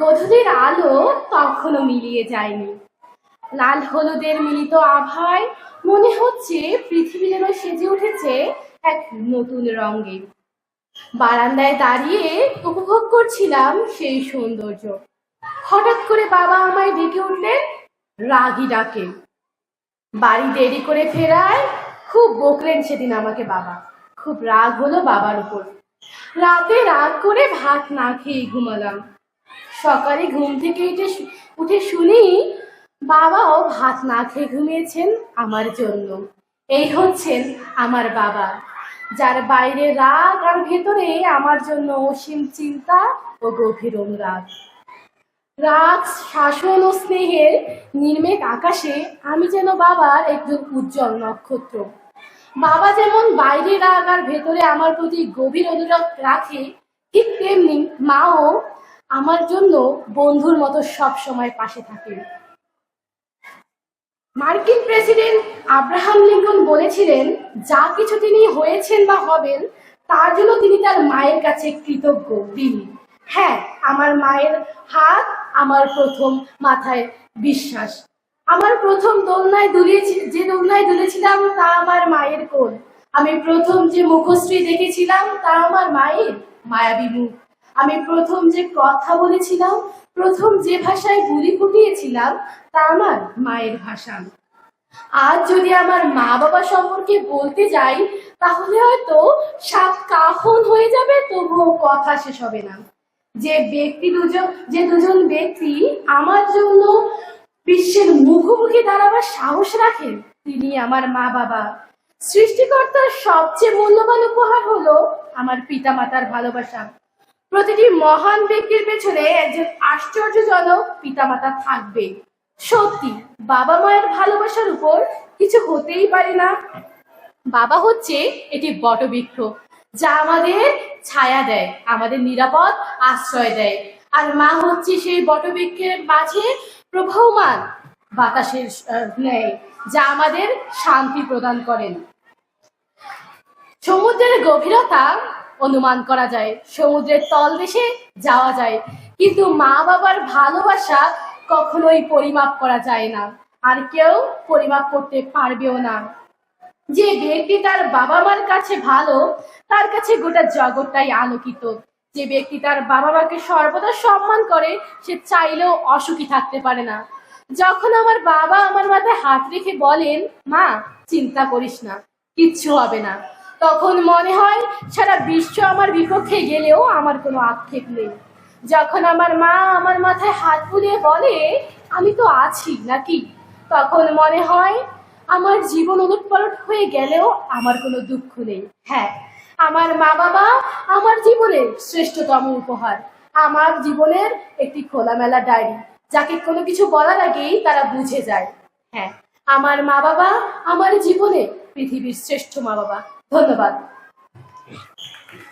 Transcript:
গধূলির আলো তখনও মিলিয়ে যায়নি। লাল হলুদের মিলিত আভায় মনে হচ্ছে পৃথিবী যেন সেজে উঠেছে এক নতুন রঙে। বারান্দায় দাঁড়িয়ে উপভোগ করছিলাম সেই সৌন্দর্য। হঠাৎ করে বাবা আমায় ডেকে উঠলেন রাগি ডাকে। বাড়ি দেরি করে ফেরায় খুব বকলেন সেদিন আমাকে বাবা। খুব রাগ হলো বাবার উপর। রাতে রাগ করে ভাত না খেয়ে ঘুমালাম। সকালে ঘুম থেকে উঠে উঠে শুনি, বাবাও ভাত না খেয়ে ঘুমিয়েছেন আমার জন্য। এই হচ্ছেন আমার বাবা, যার বাইরে রাগ আর ভেতরে আমার জন্য অসীম চিন্তা ও গভীর অনুরাগ। রাগ শাসন ও স্নেহের নির্মেক আকাশে আমি যেন বাবার একজন উজ্জ্বল নক্ষত্র। বাবা যেমন বাইরে রাগ আর ভেতরে আমার প্রতি গভীর অনুরাগ রাখে, ঠিক তেমনি মাও আমার জন্য বন্ধুর মতো সব সময় পাশে থাকে। মার্কিন প্রেসিডেন্ট আব্রাহাম লিঙ্কন বলেছিলেন, যা কিছু তিনি হয়েছেন বা হবেন, তার জন্য তিনি তার মায়ের কাছে কৃতজ্ঞ, তিনি। হ্যাঁ আমার মায়ের হাত আমার প্রথম মাথায় বিশ্বাস। আমার প্রথম দোলনায় দুলিয়েছি, যে দোলনায় দুলেছিলাম, তা আমার মায়ের কোল। আমি প্রথম যে মুখশ্রী দেখেছিলাম, তা আমার মায়ের মায়াবী মুখ। আমি প্রথম যে কথা বলেছিলাম, প্রথম যে ভাষায় বুলি ফুটিয়েছিলাম তা আমার মায়ের ভাষা। আজ যদি আমার মা বাবা সম্পর্কে বলতে যাই, তাহলে হয়তো সাত কাহন হয়ে যাবে, তবুও কথা শেষ হবে না। যে ব্যক্তি দুজন, যে দুজন ব্যক্তি আমার জন্য বিশ্বের মুখোমুখি দাঁড়াবার সাহস রাখেন, তিনি আমার মা বাবা সৃষ্টিকর্তার সবচেয়ে মূল্যবান উপহার হলো আমার পিতামাতার ভালোবাসা। প্রতিটি মহান ব্যক্তির পেছনে একজন আশ্চর্যজনক পিতামাতা থাকবে। সত্যি, বাবা মায়ের ভালোবাসার উপর কিছু হতেই পারে না। বাবা হচ্ছে এটি বটবৃক্ষ, যা আমাদের ছায়া দেয়, আমাদের নিরাপদ আশ্রয় দেয়। আর মা হচ্ছে সেই বটবৃক্ষের মাঝে প্রবাহমান বাতাসের ন্যায় যা আমাদের শান্তি প্রদান করেন। সমুদ্রের গভীরতা অনুমান করা যায়। সমুদ্রের তলদেশে যাওয়া যায়। কিন্তু মা বাবার ভালোবাসা কখনোই পরিমাপ করা যায় না। আর কেউ পরিমাপ করতে পারবেও না। যে ব্যক্তি তার বাবা মার কাছে ভালো, তার কাছে গোটা জগৎটাই আলোকিত। যে ব্যক্তি তার বাবা মাকে সর্বদা সম্মান করে, সে চাইলেও অসুখী থাকতে পারে না। যখন আমার বাবা আমার মাথায় হাত রেখে বলেন, মা, চিন্তা করিস না, কিচ্ছু হবে না। তখন মনে হয় সারা বিশ্ব আমার বিপক্ষে গেলেও আমার কোনো আক্ষেপ নেই। যখন আমার মা আমার মাথায় হাত বুলিয়ে বলে, আমি তো আছি নাকি? তখন মনে হয় আমার জীবন উলটপালট হয়ে গেলেও আমার কোনো দুঃখ নেই। হ্যাঁ আমার মা বাবা আমার জীবনের শ্রেষ্ঠতম উপহার। আমার জীবনের একটি খোলামেলা ডায়েরি, যাকে কোনো কিছু বলার আগেই তারা বুঝে যায়। হ্যাঁ আমার মা বাবা আমার জীবনে পৃথিবীর শ্রেষ্ঠ মা বাবা ধন্যবাদ।